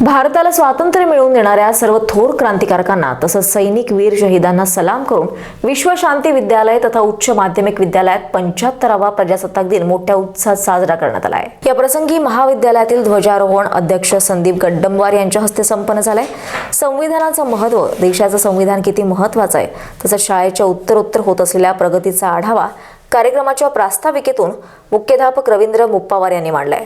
भारताला स्वातंत्र्य मिळवून देणाऱ्या सर्व थोर क्रांतिकारकांना तसंच सैनिक वीर शहीदांना सलाम करून विश्वशांती विद्यालय तथा उच्च माध्यमिक विद्यालयात पंच्याहत्तरावा प्रजासत्ताक दिन मोठ्या उत्साहात साजरा करण्यात आला आहे. या प्रसंगी महाविद्यालयातील ध्वजारोहण अध्यक्ष संदीप गड्डमवार यांच्या हस्ते संपन्न झालंय. संविधानाचं महत्त्व देशाचं संविधान किती महत्वाचं आहे तसंच शाळेच्या उत्तरोत्तर होत असलेल्या प्रगतीचा आढावा कार्यक्रमाच्या प्रास्ताविकेतून मुख्याध्यापक रवींद्र मुप्पावार यांनी मांडलाय.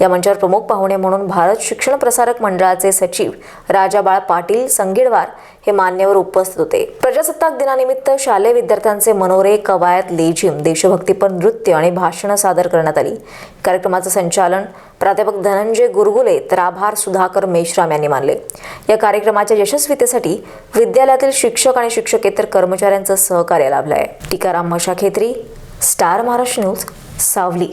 या मंचावर प्रमुख पाहुणे म्हणून भारत शिक्षण प्रसारक मंडळाचे सचिव राजाबाळ पाटील संगीडवार हे मान्यवर उपस्थित होते. प्रजासत्ताक दिनानिमित्त शालेय विद्यार्थ्यांचे मनोरे कवायत लेझिम देशभक्तीपर नृत्य आणि भाषणं सादर करण्यात आली. कार्यक्रमाचं संचालन प्राध्यापक धनंजय गुरगुले तर आभार सुधाकर मेश्राम यांनी मानले. या कार्यक्रमाच्या यशस्वीतेसाठी विद्यालयातील शिक्षक आणि शिक्षकेतर कर्मचाऱ्यांचं सहकार्य लाभलं आहे टीकाराम मशाखेत्री स्टार महाराष्ट्र न्यूज सावली.